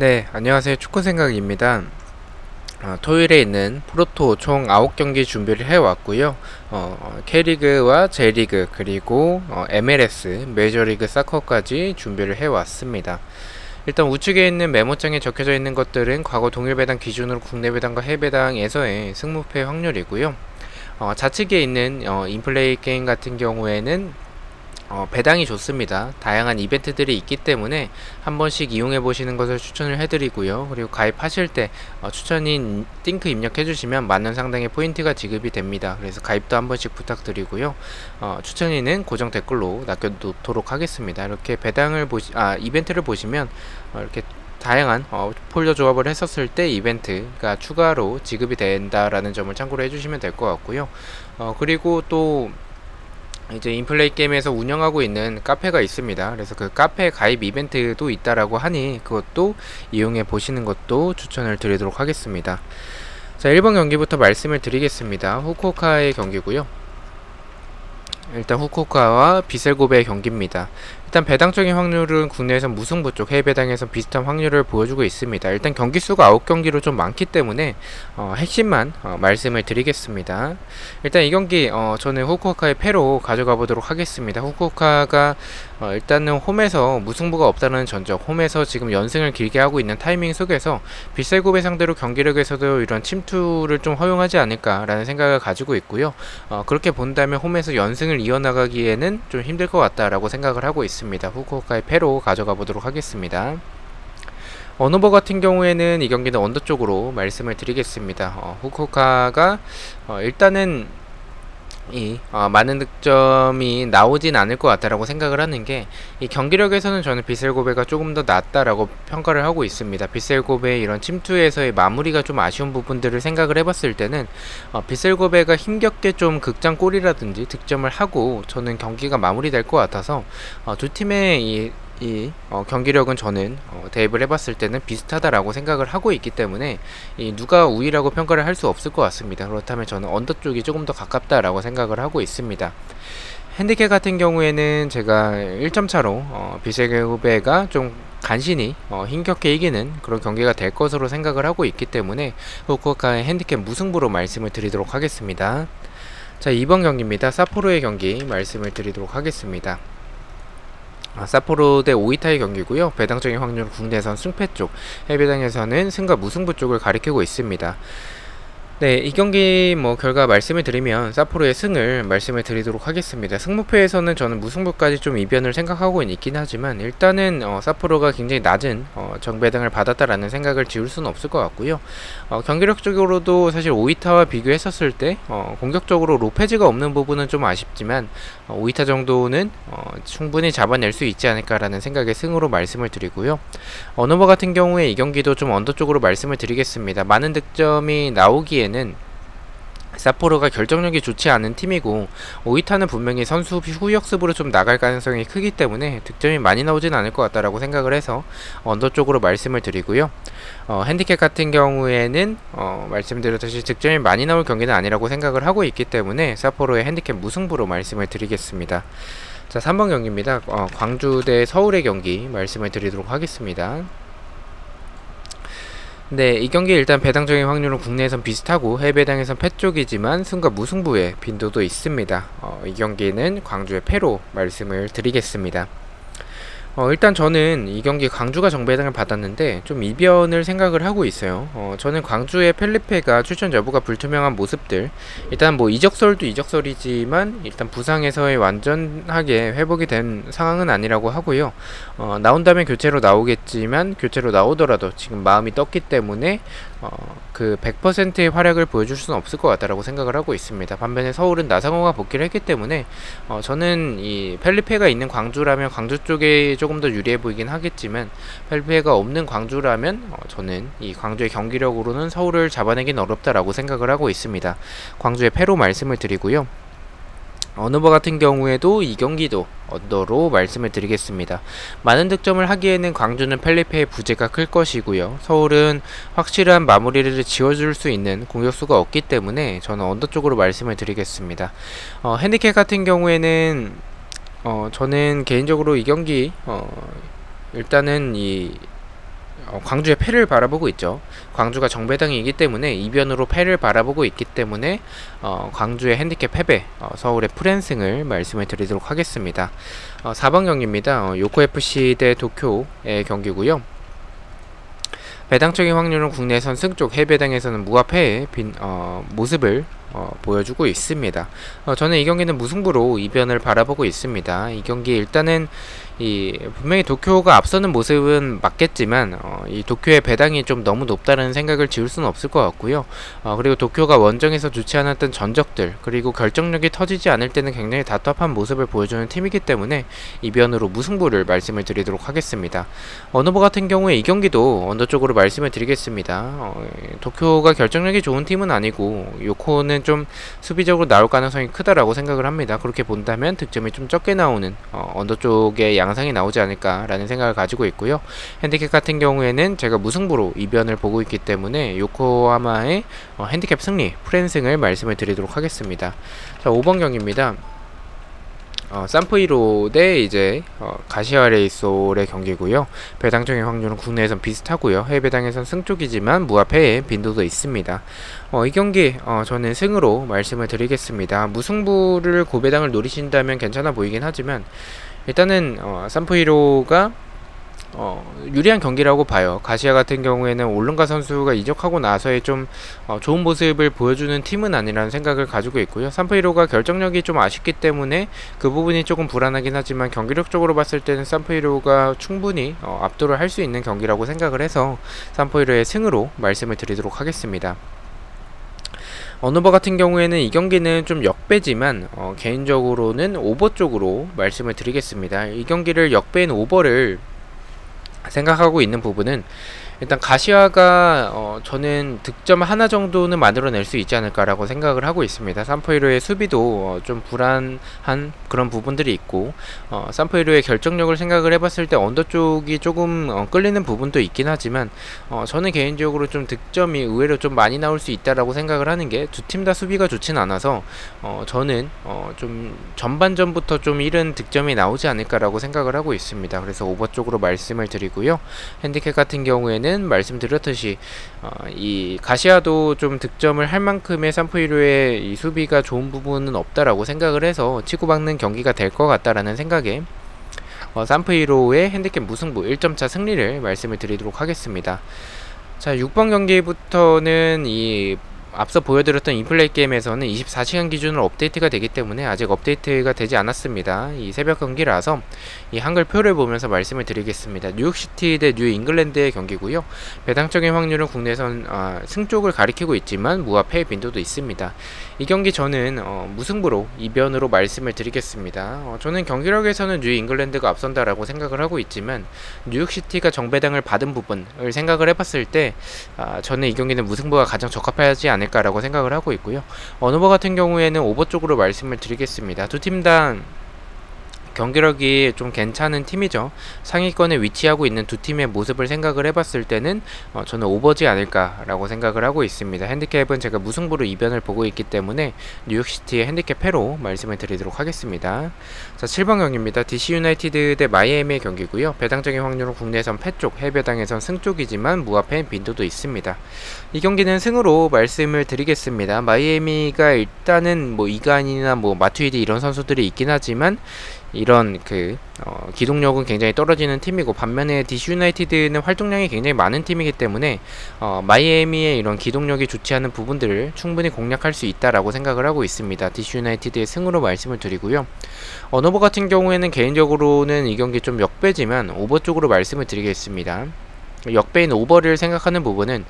네, 안녕하세요. 축구 생각입니다. 어, 토요일에 있는 프로토 총 9경기 준비를 해왔고요. 어, K리그와 J리그 그리고 어, MLS, 메이저리그 사커까지 준비를 해왔습니다. 일단 우측에 있는 메모장에 적혀져 있는 것들은 과거 동일 배당 기준으로 국내 배당과 해외 배당에서의 승무패 확률이고요. 어, 좌측에 있는 어, 인플레이 게임 같은 경우에는 어, 배당이 좋습니다. 다양한 이벤트들이 있기 때문에 한 번씩 이용해 보시는 것을 추천을 해드리고요. 그리고 가입하실 때 어, 추천인 띵크 입력해 주시면 만원 상당의 포인트가 지급이 됩니다. 그래서 가입도 한 번씩 부탁드리고요. 어, 추천인은 고정 댓글로 남겨놓도록 하겠습니다. 이렇게 배당을 보시, 아 이벤트를 보시면 어, 이렇게 다양한 어, 폴더 조합을 했었을 때 이벤트가 추가로 지급이 된다라는 점을 참고로 해주시면 될 것 같고요. 어, 그리고 또 이제 인플레이 게임에서 운영하고 있는 카페가 있습니다. 그래서 그 카페 가입 이벤트도 있다라고 하니 그것도 이용해 보시는 것도 추천을 드리도록 하겠습니다. 자, 1번 경기부터 말씀을 드리겠습니다. 후쿠오카의 경기고요. 일단 후쿠오카와 비셀고베의 경기입니다. 일단 배당적인 확률은 국내에서 무승부 쪽 해외 배당에서 비슷한 확률을 보여주고 있습니다. 일단 경기 수가 9경기로 좀 많기 때문에 어, 핵심만 어, 말씀을 드리겠습니다. 일단 이 경기 어, 저는 후쿠오카의 패로 가져가 보도록 하겠습니다. 후쿠오카가 어, 일단은 홈에서 무승부가 없다는 전적, 홈에서 지금 연승을 길게 하고 있는 타이밍 속에서 빗셀고베 상대로 경기력에서도 이런 침투를 좀 허용하지 않을까라는 생각을 가지고 있고요. 어, 그렇게 본다면 홈에서 연승을 이어나가기에는 좀 힘들 것 같다라고 생각을 하고 있습니다. 있습니다. 후쿠오카의 패로 가져가 보도록 하겠습니다. 언어버 같은 경우에는 이 경기는 언더 쪽으로 말씀을 드리겠습니다. 어, 후쿠오카가 어, 일단은 이 어, 많은 득점이 나오진 않을 것 같다라고 생각을 하는 게 이 경기력에서는 저는 비셀고베가 조금 더 낫다라고 평가를 하고 있습니다. 비셀고베의 이런 침투에서의 마무리가 좀 아쉬운 부분들을 생각을 해봤을 때는 어, 비셀고베가 힘겹게 좀 극장 골이라든지 득점을 하고 저는 경기가 마무리될 것 같아서 어, 두 팀의 이 이 어, 경기력은 저는 어, 대입을 해봤을 때는 비슷하다라고 생각을 하고 있기 때문에 이 누가 우위라고 평가를 할 수 없을 것 같습니다. 그렇다면 저는 언더 쪽이 조금 더 가깝다라고 생각을 하고 있습니다. 핸디캡 같은 경우에는 제가 1점 차로 어, 비세계 후배가 좀 간신히 어, 힘겹게 이기는 그런 경기가 될 것으로 생각을 하고 있기 때문에 후쿠오카의 핸디캡 무승부로 말씀을 드리도록 하겠습니다. 자, 이번 경기입니다. 사포로의 경기 말씀을 드리도록 하겠습니다. 아, 사포로 대 오이타의 경기고요. 배당적인 확률은 국내선 승패 쪽, 해배당에서는 승과 무승부 쪽을 가리키고 있습니다. 네, 이 경기 뭐 결과 말씀을 드리면 사포로의 승을 말씀을 드리도록 하겠습니다. 승무패에서는 저는 무승부까지 좀 이변을 생각하고 있긴 하지만 일단은 어, 사포로가 굉장히 낮은 어, 정배당을 받았다라는 생각을 지울 수는 없을 것 같고요. 어, 경기력적으로도 사실 오이타와 비교했었을 때 어, 공격적으로 로페즈가 없는 부분은 좀 아쉽지만 어, 오이타 정도는 어, 충분히 잡아낼 수 있지 않을까라는 생각의 승으로 말씀을 드리고요. 어노버 같은 경우에 이 경기도 좀 언더 쪽으로 말씀을 드리겠습니다. 많은 득점이 나오기에 경우에는 사포로가 결정력이 좋지 않은 팀이고 오이타는 분명히 선수 후역습으로 좀 나갈 가능성이 크기 때문에 득점이 많이 나오진 않을 것 같다라고 생각을 해서 언더 쪽으로 말씀을 드리고요. 어, 핸디캡 같은 경우에는 어, 말씀드렸듯이 득점이 많이 나올 경기는 아니라고 생각을 하고 있기 때문에 사포로의 핸디캡 무승부로 말씀을 드리겠습니다. 자, 3번 경기입니다. 어, 광주 대 서울의 경기 말씀을 드리도록 하겠습니다. 네, 이 경기 일단 배당적인 확률은 국내에선 비슷하고 해외 배당에선 패 쪽이지만 승과 무승부의 빈도도 있습니다. 어, 이 경기는 광주의 패로 말씀을 드리겠습니다. 어, 일단 저는 이 경기 광주가 정배당을 받았는데 좀 이변을 생각을 하고 있어요. 어, 저는 광주의 펠리페가 출전 여부가 불투명한 모습들 일단 뭐 이적설도 이적설이지만 일단 부상에서의 완전하게 회복이 된 상황은 아니라고 하고요. 어, 나온다면 교체로 나오겠지만 교체로 나오더라도 지금 마음이 떴기 때문에 어, 그 100%의 활약을 보여줄 수는 없을 것 같다라고 생각을 하고 있습니다. 반면에 서울은 나상호가 복귀를 했기 때문에 어, 저는 이 펠리페가 있는 광주라면 광주 쪽에 조금 더 유리해 보이긴 하겠지만 펠리페가 없는 광주라면 어, 저는 이 광주의 경기력으로는 서울을 잡아내긴 어렵다라고 생각을 하고 있습니다. 광주의 패로 말씀을 드리고요. 어느버 같은 경우에도 이 경기도 언더로 말씀을 드리겠습니다. 많은 득점을 하기에는 광주는 펠리페의 부재가 클 것이고요. 서울은 확실한 마무리를 지어줄 수 있는 공격수가 없기 때문에 저는 언더 쪽으로 말씀을 드리겠습니다. 어, 핸디캡 같은 경우에는 어, 저는 개인적으로 이 경기 어, 일단은 이 어, 광주의 패를 바라보고 있죠. 광주가 정배당이기 때문에 이변으로 패를 바라보고 있기 때문에 어, 광주의 핸디캡 패배, 어, 서울의 프랜승을 말씀을 드리도록 하겠습니다. 어, 4번 경기입니다. 어, 요코 FC 대 도쿄의 경기고요. 배당적인 확률은 국내선 승 쪽, 해배당에서는 무합해의 빈, 어, 모습을 어, 보여주고 있습니다. 어, 저는 이 경기는 무승부로 이변을 바라보고 있습니다. 이 경기 일단은 이 분명히 도쿄가 앞서는 모습은 맞겠지만 어, 이 도쿄의 배당이 좀 너무 높다는 생각을 지울 수는 없을 것 같고요. 어, 그리고 도쿄가 원정에서 좋지 않았던 전적들 그리고 결정력이 터지지 않을 때는 굉장히 답답한 모습을 보여주는 팀이기 때문에 이변으로 무승부를 말씀을 드리도록 하겠습니다. 언어버 같은 경우에 이 경기도 언더 쪽으로 말씀을 드리겠습니다. 어, 도쿄가 결정력이 좋은 팀은 아니고 요코는 좀 수비적으로 나올 가능성이 크다라고 생각을 합니다. 그렇게 본다면 득점이 좀 적게 나오는 어, 언더 쪽의 양 양상이 나오지 않을까라는 생각을 가지고 있고요. 핸디캡 같은 경우에는 제가 무승부로 이변을 보고 있기 때문에 요코하마의 어, 핸디캡 승리, 프랜승을 말씀을 드리도록 하겠습니다. 자, 5번 경기입니다. 어, 산프이로 대 이제 어, 가시아 레이솔의 경기고요. 배당 적인 확률은 국내에선 비슷하고요. 해외 배당에선 승 쪽이지만 무합해의 빈도도 있습니다. 어, 이 경기 어, 저는 승으로 말씀을 드리겠습니다. 무승부를 고배당을 노리신다면 괜찮아 보이긴 하지만 일단은 어, 산프이로가 어, 유리한 경기라고 봐요. 가시아 같은 경우에는 올른가 선수가 이적하고 나서의 좀 어, 좋은 모습을 보여주는 팀은 아니라는 생각을 가지고 있고요. 산프이로가 결정력이 좀 아쉽기 때문에 그 부분이 조금 불안하긴 하지만 경기력적으로 봤을 때는 산프이로가 충분히 어, 압도를 할 수 있는 경기라고 생각을 해서 산프이로의 승으로 말씀을 드리도록 하겠습니다. 어느버 같은 경우에는 이 경기는 좀 역배지만 어, 개인적으로는 오버 쪽으로 말씀을 드리겠습니다. 이 경기를 역배인 오버를 생각하고 있는 부분은 일단 가시아가 어, 저는 득점 하나 정도는 만들어낼 수 있지 않을까라고 생각을 하고 있습니다. 삼포이로의 수비도 어, 좀 불안한 그런 부분들이 있고 어, 삼포이로의 결정력을 생각을 해봤을 때 언더 쪽이 조금 어, 끌리는 부분도 있긴 하지만 어, 저는 개인적으로 좀 득점이 의외로 좀 많이 나올 수 있다라고 생각을 하는 게 두 팀 다 수비가 좋진 않아서 어, 저는 어, 좀 전반전부터 좀 이른 득점이 나오지 않을까라고 생각을 하고 있습니다. 그래서 오버 쪽으로 말씀을 드리고요. 핸디캡 같은 경우에는 경우에는 말씀드렸듯이 어, 이 가시아도 좀 득점을 할 만큼의 산프이로의 이 수비가 좋은 부분은 없다라고 생각을 해서 치고받는 경기가 될 것 같다라는 생각에 어, 산프이로의 핸디캡 무승부 1점차 승리를 말씀을 드리도록 하겠습니다. 자, 6번 경기부터는 이 앞서 보여드렸던 인플레이 게임에서는 24시간 기준으로 업데이트가 되기 때문에 아직 업데이트가 되지 않았습니다. 이 새벽 경기라서 이 한글 표를 보면서 말씀을 드리겠습니다. 뉴욕시티 대 뉴잉글랜드의 경기고요. 배당적인 확률은 국내선 아, 승 쪽을 가리키고 있지만 무합패 빈도도 있습니다. 이 경기 저는 어, 무승부로 이변으로 말씀을 드리겠습니다. 어, 저는 경기력에서는 뉴잉글랜드가 앞선다라고 생각을 하고 있지만 뉴욕시티가 정배당을 받은 부분을 생각을 해봤을 때 아, 저는 이 경기는 무승부가 가장 적합하지 않 을까라고 생각을 하고 있고요. 어느버 같은 경우에는 오버 쪽으로 말씀을 드리겠습니다. 두 팀 다 경기력이 좀 괜찮은 팀이죠. 상위권에 위치하고 있는 두 팀의 모습을 생각을 해봤을 때는 어, 저는 오버지 않을까라고 생각을 하고 있습니다. 핸디캡은 제가 무승부로 이변을 보고 있기 때문에 뉴욕시티의 핸디캡 패로 말씀을 드리도록 하겠습니다. 자, 7번 경기입니다. DC 유나이티드 대 마이애미의 경기고요. 배당적인 확률은 국내선 패 쪽, 해배당에선 승 쪽이지만 무합패 빈도도 있습니다. 이 경기는 승으로 말씀을 드리겠습니다. 마이애미가 일단은 뭐 이간이나 뭐 마투이드 이런 선수들이 있긴 하지만 이런 그 어, 기동력은 굉장히 떨어지는 팀이고 반면에 DC 유나이티드는 활동량이 굉장히 많은 팀이기 때문에 어, 마이애미의 이런 기동력이 좋지 않은 부분들을 충분히 공략할 수 있다라고 생각을 하고 있습니다. DC 유나이티드의 승으로 말씀을 드리고요. 어노버 같은 경우에는 개인적으로는 이 경기 좀 역배지만 오버 쪽으로 말씀을 드리겠습니다. 역배인 오버를 생각하는 부분은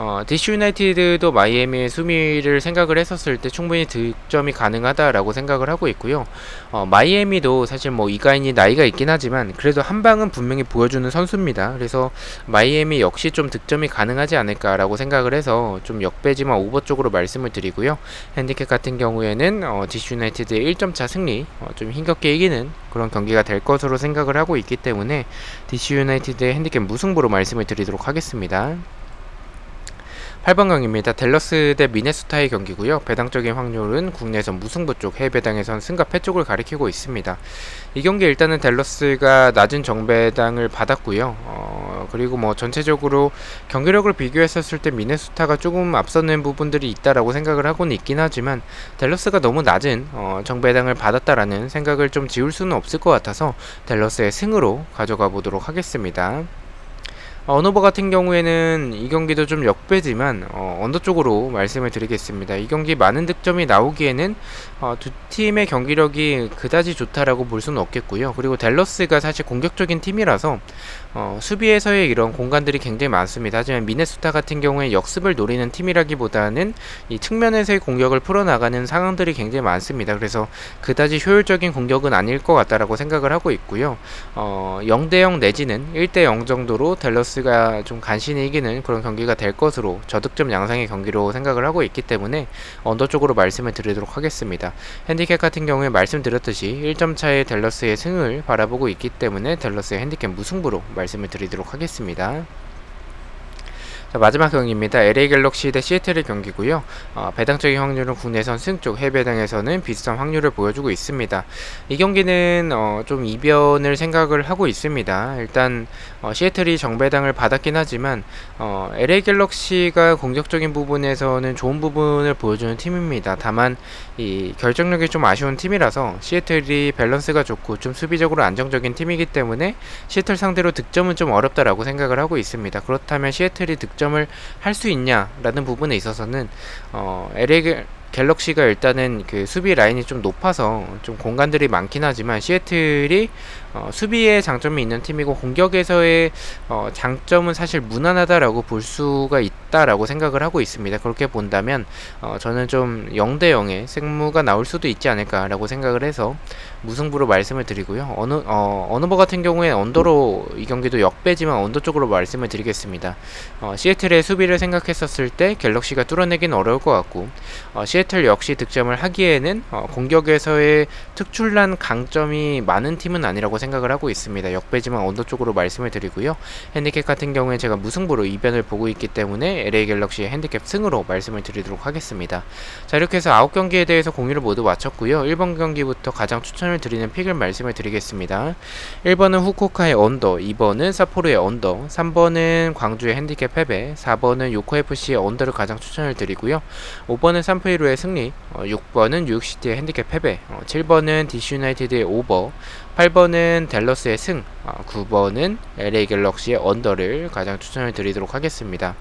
어, DC 유나이티드도 마이애미의 수미를 생각을 했었을 때 충분히 득점이 가능하다라고 생각을 하고 있고요. 어, 마이애미도 사실 뭐 이가인이 나이가 있긴 하지만 그래도 한 방은 분명히 보여주는 선수입니다. 그래서 마이애미 역시 좀 득점이 가능하지 않을까라고 생각을 해서 좀 역배지만 오버 쪽으로 말씀을 드리고요. 핸디캡 같은 경우에는 어, DC 유나이티드의 1점 차 승리, 어, 좀 힘겹게 이기는 그런 경기가 될 것으로 생각을 하고 있기 때문에 DC 유나이티드의 핸디캡 무승부로 말씀을 드리도록 하겠습니다. 8번 강입니다. 델러스 대 미네소타의 경기고요. 배당적인 확률은 국내에선 무승부 쪽, 해외 배당에선 승과 패 쪽을 가리키고 있습니다. 이 경기 일단은 델러스가 낮은 정배당을 받았고요. 어, 그리고 뭐 전체적으로 경기력을 비교했었을 때 미네소타가 조금 앞서는 부분들이 있다라고 생각을 하고는 있긴 하지만 댈러스가 너무 낮은 어, 정배당을 받았다라는 생각을 좀 지울 수는 없을 것 같아서 댈러스의 승으로 가져가 보도록 하겠습니다. 어, 언어버 같은 경우에는 이 경기도 좀 역배지만 어, 언더 쪽으로 말씀을 드리겠습니다. 이 경기 많은 득점이 나오기에는 어, 두 팀의 경기력이 그다지 좋다라고 볼 수는 없겠고요. 그리고 댈러스가 사실 공격적인 팀이라서 어, 수비에서의 이런 공간들이 굉장히 많습니다. 하지만 미네소타 같은 경우에 역습을 노리는 팀이라기보다는 이 측면에서의 공격을 풀어나가는 상황들이 굉장히 많습니다. 그래서 그다지 효율적인 공격은 아닐 것 같다라고 생각을 하고 있고요. 어, 0대0 내지는 1대0 정도로 댈러스가 좀 간신히 이기는 그런 경기가 될 것으로 저득점 양상의 경기로 생각을 하고 있기 때문에 언더 쪽으로 말씀을 드리도록 하겠습니다. 핸디캡 같은 경우에 말씀드렸듯이 1점 차의 댈러스의 승을 바라보고 있기 때문에 댈러스의 핸디캡 무승부로 말씀을 드리도록 하겠습니다. 자, 마지막 경기입니다. LA 갤럭시 대 시애틀의 경기고요. 어, 배당적인 확률은 국내선 승쪽, 해배당에서는 비슷한 확률을 보여주고 있습니다. 이 경기는 어, 좀 이변을 생각을 하고 있습니다. 일단 어, 시애틀이 정배당을 받았긴 하지만 어, LA 갤럭시가 공격적인 부분에서는 좋은 부분을 보여주는 팀입니다. 다만 이 결정력이 좀 아쉬운 팀이라서 시애틀이 밸런스가 좋고 좀 수비적으로 안정적인 팀이기 때문에 시애틀 상대로 득점은 좀 어렵다라고 생각을 하고 있습니다. 그렇다면 시애틀이 득 점을 할 수 있냐라는 부분에 있어서는 어, LA 갤럭시가 일단은 그 수비 라인이 좀 높아서 좀 공간들이 많긴 하지만 시애틀이 어, 수비에 장점이 있는 팀이고 공격에서의 어, 장점은 사실 무난하다라고 볼 수가 있다라고 생각을 하고 있습니다. 그렇게 본다면 어, 저는 좀 0대 0의 승무가 나올 수도 있지 않을까라고 생각을 해서 무승부로 말씀을 드리고요. 어느 어, 어느 버 같은 경우에 언더로 이 경기도 역배지만 언더 쪽으로 말씀을 드리겠습니다. 어, 시애틀의 수비를 생각했었을 때 갤럭시가 뚫어내긴 어려울 것 같고 어, 시애틀 역시 득점을 하기에는 어, 공격에서의 특출난 강점이 많은 팀은 아니라고 생각을 하고 있습니다. 역배지만 언더 쪽으로 말씀을 드리고요. 핸디캡 같은 경우에 제가 무승부로 이변을 보고 있기 때문에 LA 갤럭시의 핸디캡 승으로 말씀을 드리도록 하겠습니다. 자 이렇게 해서 9경기에 대해서 공유를 모두 마쳤고요. 1번 경기부터 가장 추천을 드리는 픽을 말씀을 드리겠습니다. 1번은 후쿠오카의 언더, 2번은 사포로의 언더, 3번은 광주의 핸디캡 패배, 4번은 요코FC의 언더를 가장 추천을 드리고요. 5번은 산프이로의 승리, 어, 6번은 뉴욕시티의 핸디캡 패배, 어, 7번은 DC 유나이티드의 오버, 8번은 댈러스의 승, 어, 9번은 LA 갤럭시의 언더를 가장 추천을 드리도록 하겠습니다.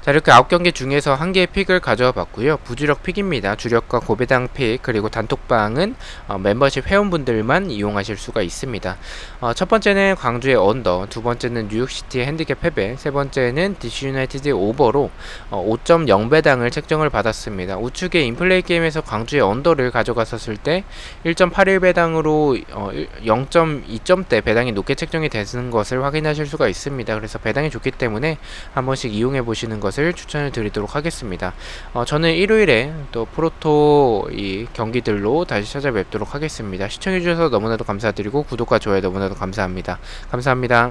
자 이렇게 9경기 중에서 한 개의 픽을 가져와 봤고요. 부주력 픽입니다. 주력과 고배당 픽 그리고 단톡방은 어, 멤버십 회원분들만 이용하실 수가 있습니다. 어, 첫 번째는 광주의 언더, 두 번째는 뉴욕시티의 핸디캡 패배, 세 번째는 DC 유나이티드의 오버로 어, 5.0배당을 책정을 받았습니다. 우측의 인플레이 게임에서 광주의 언더를 가져갔었을 때 1.81배당으로 어, 0.2점대 배당이 높게 책정이 되는 것을 확인하실 수가 있습니다. 그래서 배당이 좋기 때문에 한 번씩 이용해 보시는 것을 추천을 드리도록 하겠습니다. 어, 저는 일요일에 또 프로토 이 경기들로 다시 찾아뵙도록 하겠습니다. 시청해주셔서 너무나도 감사드리고 구독과 좋아요 너무나도 감사합니다. 감사합니다.